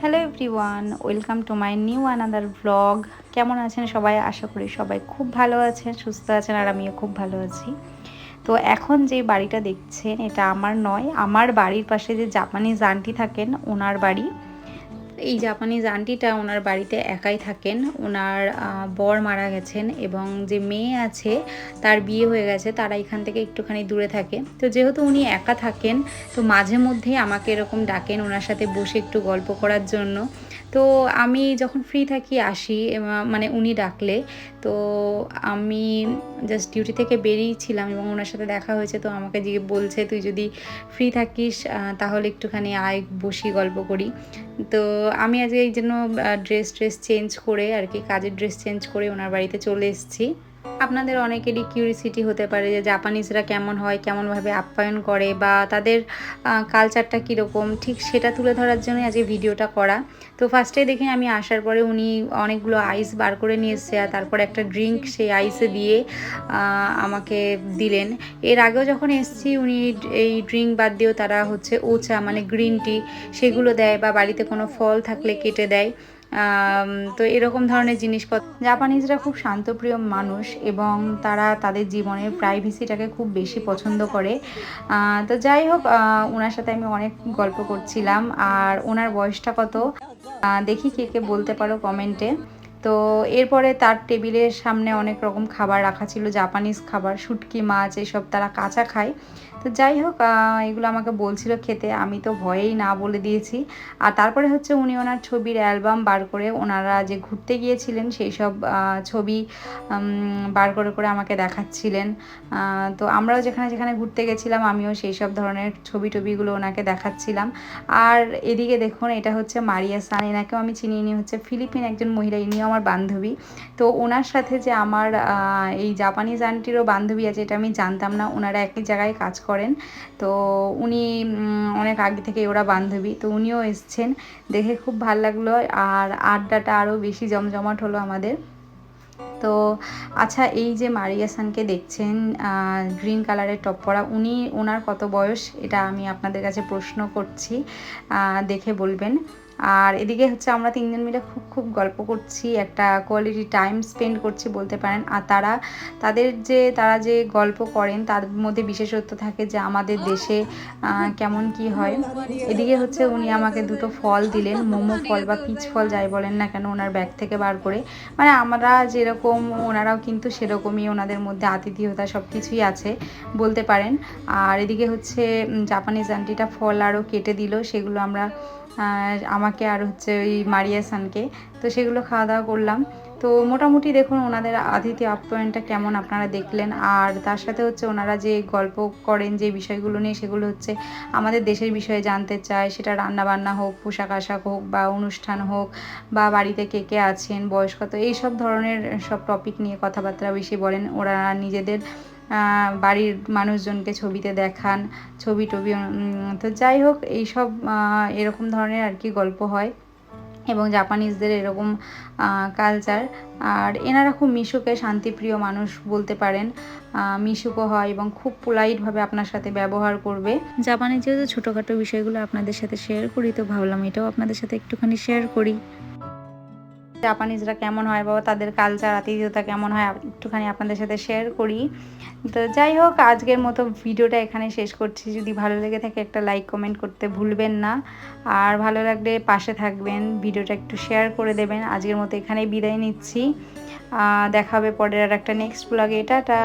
Hello everyone welcome to my new another blog কেমন আছেন সবাই? আশা করি সবাই খুব ভালো আছেন, সুস্থ আছেন, আর আমিও খুব ভালো আছি। তো এখন যে বাড়িটা দেখছেন, এটা আমার নয়, আমার বাড়ির পাশে যে জাপানিজ আন্টি থাকেন, ওনার বাড়ি। এই জাপানিজ আন্টিটা ওনার বাড়িতে একাই থাকেন। ওনার বর মারা গেছেন এবং যে মেয়ে আছে, তার বিয়ে হয়ে গেছে, তারা এখান থেকে একটুখানি দূরে থাকে। তো যেহেতু উনি একা থাকেন, তো মাঝে মধ্যেই আমাকে এরকম ডাকেন ওনার সাথে বসে একটু গল্প করার জন্য। তো আমি যখন ফ্রি থাকি, আসি মানে উনি ডাকলে, তো আমি জাস্ট ডিউটি থেকে বেরিয়েছিলাম এবং ওনার সাথে দেখা হয়েছে। তো আমাকে যে বলছে, তুই যদি ফ্রি থাকিস তাহলে একটুখানি আয়, বসি, গল্প করি। তো আমি আজকে এই জন্য ড্রেস ট্রেস চেঞ্জ করে আর কি, কাজের ড্রেস চেঞ্জ করে ওনার বাড়িতে চলে এসেছি। আপনাদের অনেকেরই কিউরিসিটি হতে পারে যে জাপানিজরা কেমন হয়, কেমনভাবে আপ্যায়ন করে বা তাদের কালচারটা কীরকম? ঠিক সেটা তুলে ধরার জন্য আজকে ভিডিওটা করা। তো ফার্স্টে দেখি আমি আসার পরে উনি অনেকগুলো আইস বার করে নিয়ে এসছে আর তারপর একটা ড্রিঙ্ক সেই আইসে দিয়ে আমাকে দিলেন। এর আগেও যখন এসেছি উনি এই ড্রিঙ্ক বাদ দিয়েও তারা হচ্ছে ওচা মানে গ্রিন টি সেগুলো দেয় বা বাড়িতে কোনো ফল থাকলে কেটে দেয়। তো এরকম ধরনের জিনিসপত্র। জাপানিজরা খুব শান্তপ্রিয় মানুষ এবং তারা তাদের জীবনের প্রাইভেসিটাকে খুব বেশি পছন্দ করে। তো যাই হোক ওনার সাথে আমি অনেক গল্প করছিলাম। আর ওনার বয়সটা কত? দেখি কে কে বলতে পারো কমেন্টে। তো এরপরে তার টেবিলের সামনে অনেক রকম খাবার রাখা ছিল, জাপানিজ খাবার, শুটকি, মাছ, এসব তারা কাঁচা খায়। তো যাই হোক এগুলো আমাকে বলছিল খেতে, আমি তো ভয়েই না বলে দিয়েছি। আর তারপরে হচ্ছে উনি ওনার ছবির অ্যালবাম বার করে ওনারা যে ঘুরতে গিয়েছিলেন সেই সব ছবি বার করে করে আমাকে দেখাচ্ছিলেন। তো আমরাও যেখানে যেখানে ঘুরতে গেছিলাম, আমিও সেই সব ধরনের ছবি টবিগুলো ওনাকে দেখাচ্ছিলাম। আর এদিকে দেখুন, এটা হচ্ছে মারিয়া সান, এনাকেও আমি চিনি, ইনি হচ্ছে ফিলিপিন একজন মহিলা, ইনিও আমার বান্ধবী। তো ওনার সাথে যে আমার এই জাপানিজ আন্টিরও বান্ধবী আছে এটা আমি জানতাম না, ওনারা একই জায়গায় কাজ করেন। তো উনি অনেক আগে থেকে ওরা বান্ধবী, তো উনিও এসছেন। দেখে খুব ভালো লাগল আর আড্ডাটা আরও বেশি জমজমাট হলো আমাদের। তো আচ্ছা এই যে মারিয়া সানকে দেখছেন গ্রিন কালারের টপ পরা উনি ওনার কত বয়স? এটা আমি আপনাদের কাছে প্রশ্ন করছি। দেখে বলবেন। আর এদিকে হচ্ছে আমরা তিনজন মিলে খুব খুব গল্প করছি, একটা কোয়ালিটি টাইম স্পেন্ড করছি বলতে পারেন। আর তারা, তাদের যে, তারা যে গল্প করেন, তার মধ্যে বিশেষত্ব থাকে যে আমাদের দেশে কেমন কি হয়। এদিকে হচ্ছে উনি আমাকে দুটো ফল দিলেন, মোমো ফল বা পিচ ফল যাই বলেন না কেন ওনার ব্যাগ থেকে বার করে। মানে আমরা যেরকম, ওনারাও কিন্তু সেরকমই ওনাদের মধ্যে আতিথেয়তা সব কিছুই আছে বলতে পারেন। আর এদিকে হচ্ছে জাপানিজ আন্টিটা ফল আরও কেটে দিল, সেগুলো আমরা আমাকে আর হচ্ছে ওই মারিয়া সানকে। তো সেগুলো খাওয়া দাওয়া করলাম। তো মোটামুটি দেখুন ওনাদের আতিথ্য আপ্যায়নটা কেমন আপনারা দেখলেন। আর তার সাথে হচ্ছে ওনারা যে গল্প করেন, যে বিষয়গুলো নিয়ে, সেগুলো হচ্ছে আমাদের দেশের বিষয়ে জানতে চায়। সেটা রান্না বান্না হোক, পোশাক আশাক হোক বা অনুষ্ঠান হোক বা বাড়িতে কে কে আছেন বয়স কত এইসব ধরনের সব টপিক নিয়ে কথাবার্তা বেশি বলেন। ওরা নিজেদের বাড়ির মানুষজনকে ছবিতে দেখান, ছবি টবি তো যাই হোক, এইসব এরকম ধরনের আর কি গল্প হয়। এবং জাপানিজদের এরকম কালচার আর এনারা খুব মিশুকে শান্তিপ্রিয় মানুষ বলতে পারেন। মিশুকও হয় এবং খুব পোলাইটভাবে আপনার সাথে ব্যবহার করবে। জাপানের যেহেতু ছোটোখাটো বিষয়গুলো আপনাদের সাথে শেয়ার করি, তো ভাবলাম এটাও আপনাদের সাথে একটুখানি শেয়ার করি। জাপানিজরা কেমন হয় বাবা তাদের কালচার আতিথ্যতা কেমন হয়, একটুখানি আপনাদের সাথে শেয়ার করি। তো যাই হোক, আজকের মতো ভিডিওটা এখানে শেষ করছি। যদি ভালো লেগে থাকে, একটা লাইক কমেন্ট করতে ভুলবেন না। আর ভালো লাগলে পাশে থাকবেন ভিডিওটা একটু শেয়ার করে দেবেন। আজকের মতো এখানেই বিদায় নিচ্ছি। দেখা হবে পরের আর একটা নেক্সট ব্লগে টাটা!